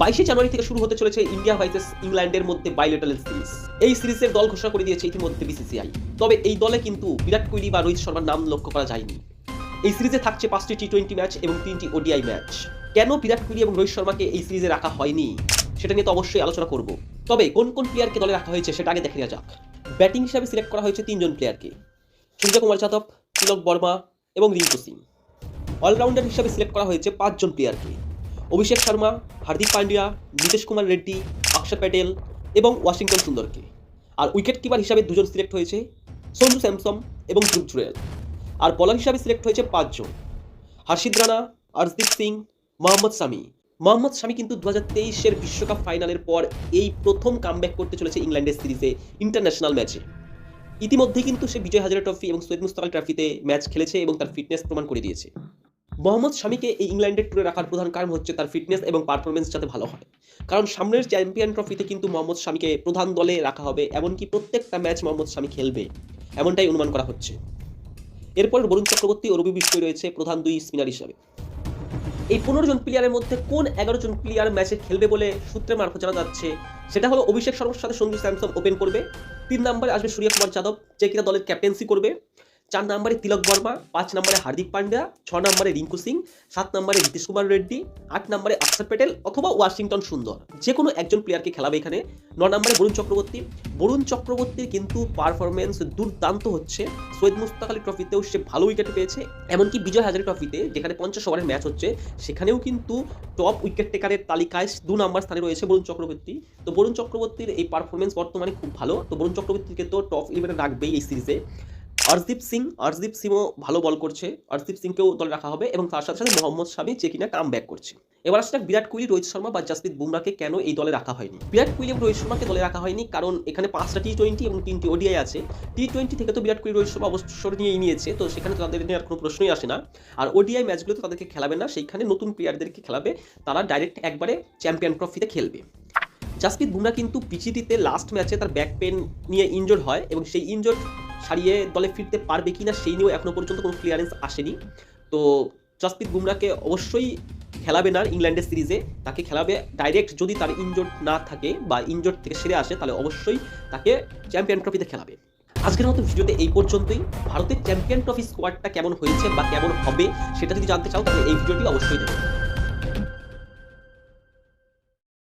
বাইশে জানুয়ারি থেকে শুরু হতে চলেছে ইন্ডিয়া ভাইসেস ইংল্যান্ডের মধ্যে বাইলেটারাল সিরিজ এই সিরিজের দল ঘোষণা করে দিয়েছে ইতিমধ্যে বিসিসিআই তবে এই দলে কিন্তু বিরাট কোহলি বা রোহিত শর্মার নাম লক্ষ্য করা যায়নি। এই সিরিজে থাকছে পাঁচটি টি টোয়েন্টি ম্যাচ এবং তিনটি ওডিআই ম্যাচ কেন বিরাট কোহলি এবং রোহিত শর্মাকে এই সিরিজে রাখা হয়নি? সেটা নিয়ে তো অবশ্যই আলোচনা করব। তবে কোন কোন প্লেয়ারকে দলে রাখা হয়েছে সেটা আগে দেখে নেওয়া যাক। ব্যাটিং হিসাবে সিলেক্ট করা হয়েছে তিনজন প্লেয়ারকে সূর্য কুমার যাদব, তিলক বর্মা এবং রিঙ্কু সিং। অলরাউন্ডার হিসাবে সিলেক্ট করা হয়েছে পাঁচজন প্লেয়ারকে অভিষেক শর্মা, হার্দিক পান্ডিয়া, নীতিশ কুমার রেড্ডি, অক্ষর প্যাটেল এবং ওয়াশিংটন সুন্দরকে। আর উইকেট কিপার হিসাবে দুজন সিলেক্ট হয়েছে সঞ্জু স্যামসম এবং ধ্রুব জুরেল আর বলার হিসাবে সিলেক্ট হয়েছে পাঁচজন। হর্ষিদ রানা, আরশদীপ সিং, মোহাম্মদ সামি মোহাম্মদ শামি কিন্তু দু হাজার তেইশের বিশ্বকাপ ফাইনালের পর এই প্রথম কামব্যাক করতে চলেছে ইংল্যান্ডের সিরিজে ইন্টারন্যাশনাল ম্যাচে ইতিমধ্যে কিন্তু সে বিজয় হাজারা ট্রফি এবং সৈয়দ মুস্তাক ট্রফিতে ম্যাচ খেলেছে এবং তার ফিটনেস প্রমাণ করে দিয়েছে। মোহাম্মদ শামিকে এই ইংল্যান্ডের ট্যুরে রাখার প্রধান কারণ হচ্ছে তার ফিটনেস এবং পারফরমেন্স যাতে ভালো হয়। কারণ সামনের চ্যাম্পিয়ন ট্রফিতে কিন্তু মোহাম্মদ শামিকে প্রধান দলে রাখা হবে, এমনকি প্রত্যেকটা ম্যাচ মোহাম্মদ শামি খেলবে। এমনটাই অনুমান করা হচ্ছে। এরপর বরুণ চক্রবর্তী ও রবি বিষ্ণু রয়েছে প্রধান দুই স্পিনার হিসাবে। এই পনেরো জন প্লেয়ারের মধ্যে কোন এগারো জন প্লেয়ার ম্যাচে খেলবে বলে সূত্রের মারফত জানা যাচ্ছে, সেটা হলো অভিষেক শর্মার সাথে সঞ্জু স্যামসন ওপেন করবে, তিন নম্বরে আসবে সূর্য কুমার যাদব, যে কিনা দলের ক্যাপ্টেন্সি করবে। চার নম্বরে তিলক বর্মা, পাঁচ নম্বরে হার্দিক পান্ডিয়া ছ নম্বরে রিঙ্কু সিং, সাত নম্বরে নীতিশ কুমার রেড্ডি, আট নম্বরে অক্ষর প্যাটেল অথবা ওয়াশিংটন সুন্দর। যে কোনো একজন প্লেয়ারকে খেলাবে এখানে। ন নম্বরে বরুণ চক্রবর্তী। বরুণ চক্রবর্তীর কিন্তু পারফরমেন্স দুর্দান্ত হচ্ছে। সৈয়দ মুস্তাক আলী ট্রফিতেও সে ভালো উইকেট পেয়েছে। এমনকি বিজয় হাজারি ট্রফিতে যেখানে পঞ্চাশ ওভারের ম্যাচ হচ্ছে, সেখানেও কিন্তু টপ উইকেট টেকারের তালিকায় দু নম্বর স্থানে রয়েছে বরুণ চক্রবর্তী। তো বরুণ চক্রবর্তীর এই পারফরমেন্স বর্তমানে খুব ভালো। তো বরুণ চক্রবর্তীকে তো টপ ইলেভেনে রাখবেই এই সিরিজে অর্শদীপ সিং অর্শদীপ সিংও ভালো বল করছে। অর্শদীপ সিংকেও দলে রাখা হবে এবং তার সাথে সাথে মোহাম্মদ শামি যে কিনা কাম ব্যাক করছে। এবার আসলে বিরাট কোহলি, রোহিত শর্মা বা জাসপ্রীত বুমরাকে কেন এই দলে রাখা হয়নি? বিরাট কোহলি এবং রোহিত শর্মাকে দলে রাখা হয়নি কারণ এখানে পাঁচটা টি টোয়েন্টি এবং তিনটি ওডিআই আছে। টি টোয়েন্টি থেকে তো বিরাট কোহলি, রোহিত শর্মা অবসর নিয়েই নিয়েছে, তো সেখানে তাদের নিয়ে আর কোনো প্রশ্নই আসে না। আর ওডিআই ম্যাচগুলোতে তাদেরকে খেলাবে না, সেইখানে নতুন প্লেয়ারদেরকে খেলাবে। তারা ডাইরেক্ট একবারে চ্যাম্পিয়ন ট্রফিতে খেলবে। জাসপ্রীত বুমরা কিন্তু পিচিটিতে লাস্ট ম্যাচে তার ব্যাক পেন নিয়ে ইনজোর হয় এবং সেই ইনজোর সারিয়ে দলে ফিরতে পারবে কিনা সেই নিয়েও এখনও পর্যন্ত কোনো ক্লিয়ারেন্স আসেনি। তো জাসপ্রীত বুমরাকে অবশ্যই খেলাবে না ইংল্যান্ডের সিরিজে। তাকে খেলাবে ডাইরেক্ট যদি তার ইনজোর না থাকে বা ইনজোর থেকে সেরে আসে, তাহলে অবশ্যই তাকে চ্যাম্পিয়ন ট্রফিতে খেলাবে। আজকের মতো ভিডিওতে এই পর্যন্তই। ভারতের চ্যাম্পিয়ন ট্রফি স্কোয়াডটা কেমন হয়েছে বা কেমন হবে, সেটা যদি জানতে চাও, তাহলে এই ভিডিওটি অবশ্যই দেখো